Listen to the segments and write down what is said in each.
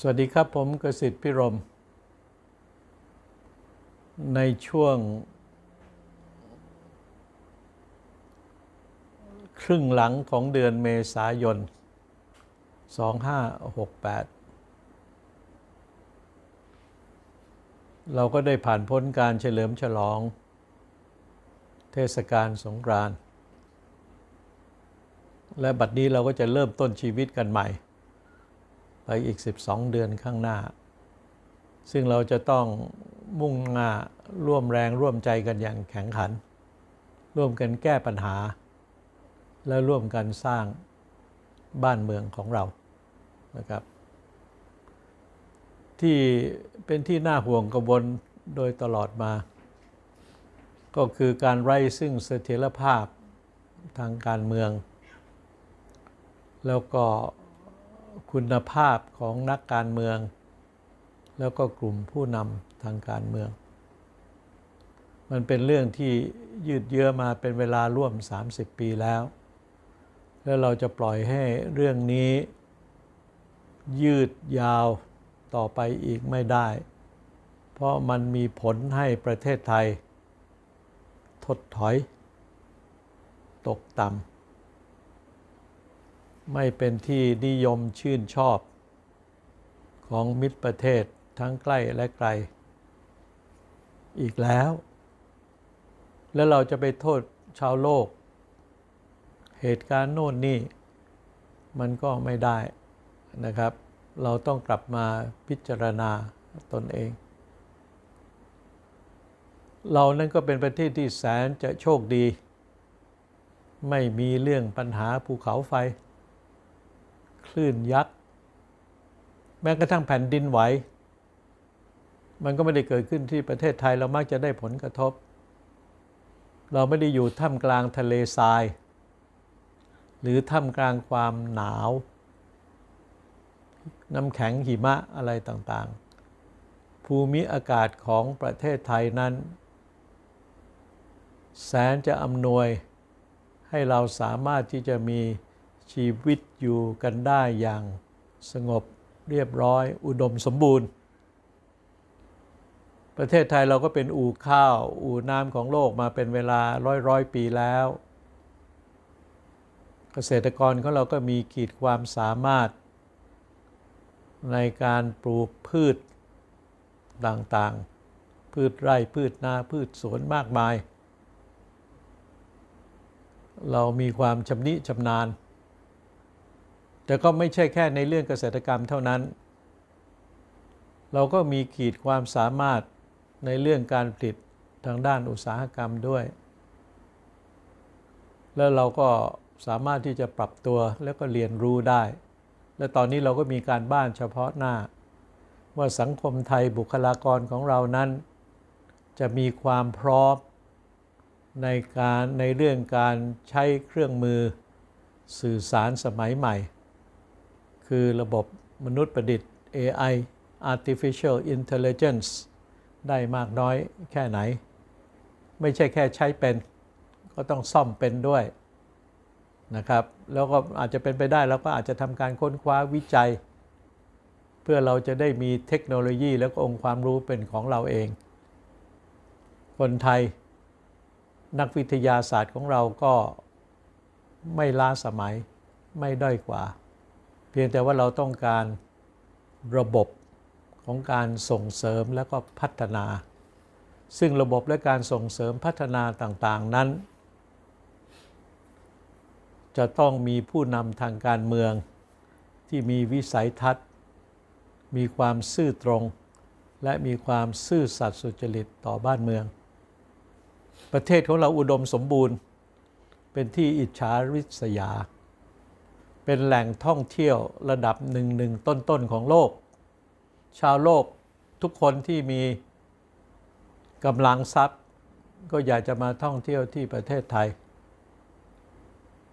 สวัสดีครับผมกสิทธิ์พิรม ในช่วง ครึ่งหลังของเดือนเมษายน 2568 เราก็ได้ผ่านพ้นการเฉลิมฉลอง เทศกาลสงกรานต์และบัดนี้เราก็จะเริ่มต้นชีวิตกันใหม่ ไปอีก 12 เดือนข้างหน้า ซึ่งเราจะต้องมุ่งหน้าร่วมแรงร่วมใจกันอย่างแข็งขัน ร่วมกันแก้ปัญหา และร่วมกันสร้างบ้านเมืองของเรานะครับ ที่เป็นที่น่าห่วงกระวนโดยตลอดมา ก็คือการไร้ซึ่งเสถียรภาพทางการเมือง แล้วก็ คุณภาพของนักการเมือง แล้วก็กลุ่มผู้นำทางการเมือง มันเป็นเรื่องที่ยืดเยื้อมาเป็นเวลาร่วม 30 ปีแล้ว แล้วเราจะปล่อยให้เรื่องนี้ ยืดยาวต่อไปอีกไม่ได้ เพราะมันมีผลให้ประเทศไทย ถดถอย ตกต่ำ ไม่เป็นที่นิยมชื่นชอบ ของมิตรประเทศทั้งใกล้และไกล อีกแล้ว แล้วเราจะไปโทษชาวโลก เหตุการณ์โน่นนี่ มันก็ไม่ได้นะครับ เราต้องกลับมาพิจารณาตนเอง เรานั่นก็เป็นประเทศที่แสนจะโชคดี ไม่มีเรื่องปัญหาภูเขาไฟ คลื่นยักษ์ แม้กระทั่งแผ่นดินไหว มันก็ไม่ได้เกิดขึ้นที่ประเทศไทยเรามักจะได้ผลกระทบ เราไม่ได้อยู่ท่ามกลางทะเลทราย หรือท่ามกลางความหนาว น้ำแข็งหิมะอะไรต่างๆ ภูมิอากาศของประเทศไทยนั้น แสนจะอำนวยให้เราสามารถที่จะมี ชีวิตอยู่กันได้อย่างสงบเรียบร้อย อุดมสมบูรณ์ ประเทศไทยเราก็เป็นอู่ข้าว อู่น้ำของโลกมาเป็นเวลาร้อยร้อยปีแล้ว เกษตรกรของเราก็มีขีดความสามารถ ในการปลูกพืชต่างๆ พืชไร่พืชนาพืชสวนมากมาย เรามีความชำนิชำนาญ แต่ก็ไม่ใช่แค่ในเรื่องเกษตรกรรมเท่านั้น เราก็มีขีดความสามารถในเรื่องการผลิตทางด้านอุตสาหกรรมด้วย แล้วเราก็สามารถที่จะปรับตัวแล้วก็เรียนรู้ได้ และตอนนี้เราก็มีการบ้านเฉพาะหน้า ว่าสังคมไทยบุคลากรของเรานั้น จะมีความพร้อมในการในเรื่องการใช้เครื่องมือสื่อสารสมัยใหม่ คือระบบมนุษย์ประดิษฐ์ AI Artificial Intelligence ได้มากน้อยแค่ไหน ไม่ใช่แค่ใช้เป็น ก็ต้องซ่อมเป็นด้วยนะครับ แล้วก็อาจจะเป็นไปได้แล้วก็อาจจะทำการค้นคว้าวิจัย เพื่อเราจะได้มีเทคโนโลยีและก็องค์ความรู้เป็นของเราเอง คนไทย นักวิทยาศาสตร์ของเราก็ไม่ล้าสมัยไม่ด้อยกว่า พียงแต่ว่าเราต้องการระบบของการส่งเสริมและก็พัฒนา ซึ่งระบบและการส่งเสริมพัฒนาต่างๆนั้น จะต้องมีผู้นำทางการเมืองที่มีวิสัยทัศน์ มีความซื่อตรง และมีความซื่อสัตย์สุจริตต่อบ้านเมือง ประเทศของเราอุดมสมบูรณ์ เป็นที่อิจฉาริษยา เป็นแหล่งท่องเที่ยวระดับหนึ่งหนึ่งต้นๆของโลก ชาวโลกทุกคนที่มีกำลังทรัพย์ ก็อยากจะมาท่องเที่ยวที่ประเทศไทย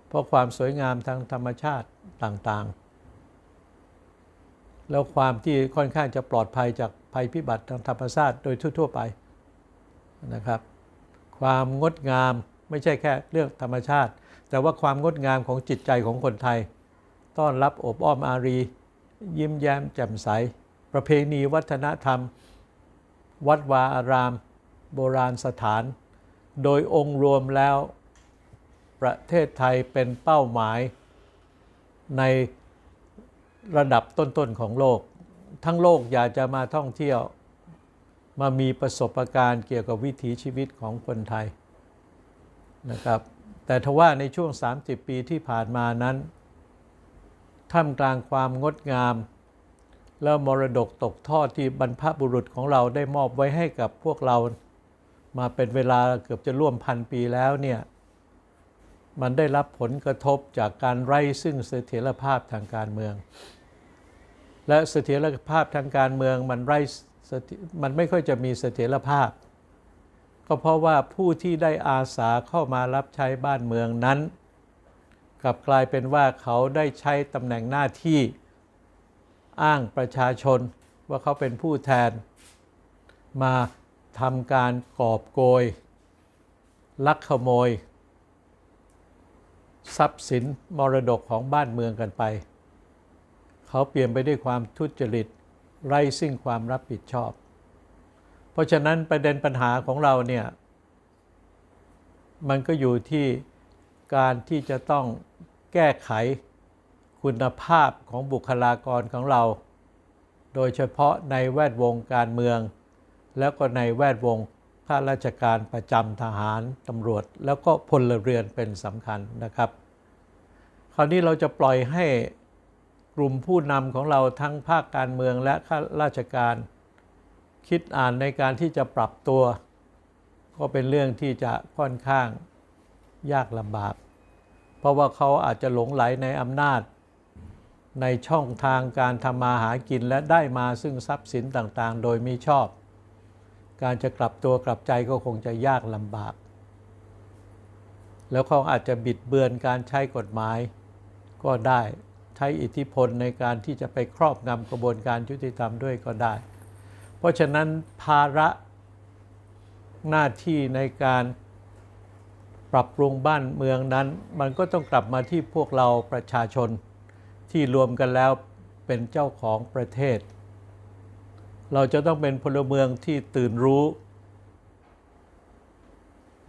เพราะความสวยงามทางธรรมชาติต่างๆ แล้วความที่ค่อนข้างจะปลอดภัยจากภัยพิบัติทางธรรมชาติโดยทั่ว ๆ ไปนะครับ ความงดงามไม่ใช่แค่เรื่องธรรมชาติ แต่ว่าความงดงามของจิตใจของคนไทย ต้อนรับอบอ้อมอารี ยิ้มแย้มแจ่มใส ประเพณีวัฒนธรรม วัดวาอาราม โบราณสถาน โดยองค์รวมแล้ว ประเทศไทยเป็นเป้าหมายในระดับต้นๆของโลก ทั้งโลกอยากจะมาท่องเที่ยว มามีประสบการณ์เกี่ยวกับวิถีชีวิตของคนไทยนะครับแต่ทว่าในช่วง 30 ปีที่ผ่านมานั้น ท่ามกลางความงดงาม และมรดกตกทอดที่บรรพบุรุษของเราได้มอบไว้ให้กับพวกเรา มาเป็นเวลาเกือบจะร่วมพันปีแล้วเนี่ยมันได้รับผลกระทบจากการไร้ซึ่งเสถียรภาพทางการเมือง และเสถียรภาพทางการเมืองมันไร้มันไม่ค่อยจะมีเสถียรภาพ ก็เพราะว่าผู้ที่ได้อาสาเข้ามารับใช้บ้านเมืองนั้น กลับกลายเป็นว่าเขาได้ใช้ตำแหน่งหน้าที่อ้างประชาชนว่าเขาเป็นผู้แทน มาทำการกอบโกย ลักขโมย ทรัพย์สินมรดกของบ้านเมืองกันไป เขาเปลี่ยนไปด้วยความทุจริตไร้ซึ่งความรับผิดชอบ เพราะฉะนั้นประเด็นปัญหาของเราเนี่ย มันก็อยู่ที่ การที่จะต้องแก้ไขคุณภาพของบุคลากรของเรา โดยเฉพาะในแวดวงการเมือง แล้วก็ในแวดวงข้าราชการประจำทหารตำรวจ แล้วก็พลเรือนเป็นสำคัญนะครับ คราวนี้เราจะปล่อยให้กลุ่มผู้นำของเราทั้งภาคการเมืองและข้าราชการ คิดอ่านในการที่จะปรับตัว ก็เป็นเรื่องที่จะค่อนข้างยากลำบาก เพราะว่าเขาอาจจะหลงไหลในอำนาจ ในช่องทางการทำมาหากินและได้มาซึ่งทรัพย์สินต่างๆ โดยมิชอบ การจะกลับตัวกลับใจก็คงจะยากลำบาก แล้วเขาอาจจะบิดเบือนการใช้กฎหมาย ก็ได้ใช้อิทธิพลในการที่จะไปครอบงำกระบวนการยุติธรรมด้วยก็ได้ เพราะฉะนั้นภาระหน้าที่ในการ ปรับปรุงบ้านเมืองนั้น มันก็ต้องกลับมาที่พวกเราประชาชนที่รวมกันแล้วเป็นเจ้าของประเทศ เราจะต้องเป็นพลเมืองที่ตื่นรู้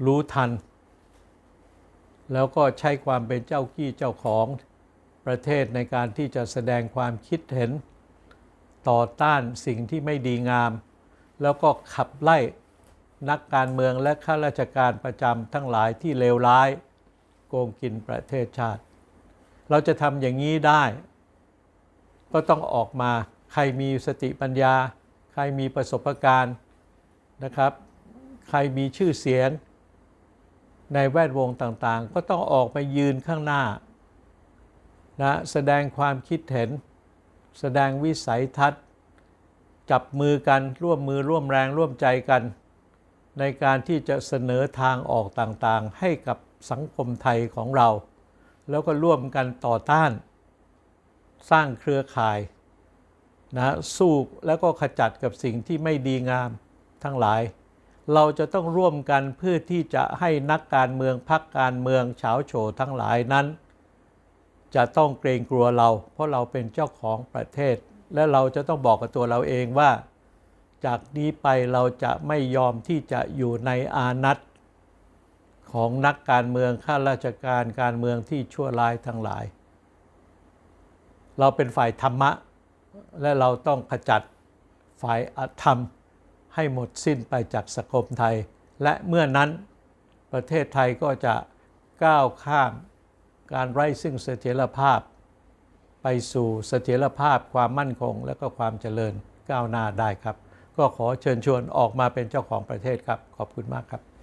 รู้ทัน แล้วก็ใช้ความเป็นเจ้ากี้เจ้าของประเทศในการที่จะแสดงความคิดเห็น ต่อต้านสิ่งที่ไม่ดีงาม แล้วก็ขับไล่ นักการเมืองและข้าราชการประจำทั้งหลายที่เลวร้าย โกงกินประเทศชาติ เราจะทำอย่างนี้ได้ ก็ต้องออกมาใครมีสติปัญญา ใครมีประสบการณ์นะครับ ใครมีชื่อเสียง ในแวดวงต่างๆ ก็ต้องออกมายืนข้างหน้านะแสดงความคิดเห็น แสดงวิสัยทัศน์ จับมือกันร่วมมือร่วมแรงร่วมใจกัน ในการที่จะเสนอทางออกต่างๆ ให้กับสังคมไทยของเรา แล้วก็ร่วมกันต่อต้าน สร้างเครือข่ายนะสู้แล้วก็ขจัดกับสิ่งที่ไม่ดีงามทั้งหลาย เราจะต้องร่วมกันเพื่อที่จะให้นักการเมืองพักการเมืองเฉาโฉทั้งหลายนั้น จะต้องเกรงกลัวเรา เพราะเราเป็นเจ้าของประเทศ และเราจะต้องบอกกับตัวเราเองว่า จากนี้ไปเราจะไม่ยอมที่จะอยู่ในอานัตของนักการเมืองข้าราชการการเมืองที่ชั่วร้ายทั้งหลาย เราเป็นฝ่ายธรรมะ และเราต้องขจัดฝ่ายอธรรมให้หมดสิ้นไปจากสังคมไทย และเมื่อนั้นประเทศไทยก็จะก้าวข้ามการไร้ซึ่งเสถียรภาพ ไปสู่เสถียรภาพความมั่นคงและก็ความเจริญก้าวหน้าได้ครับ ก็ขอเชิญชวนออกมาเป็นเจ้าของประเทศครับ ขอบคุณมากครับ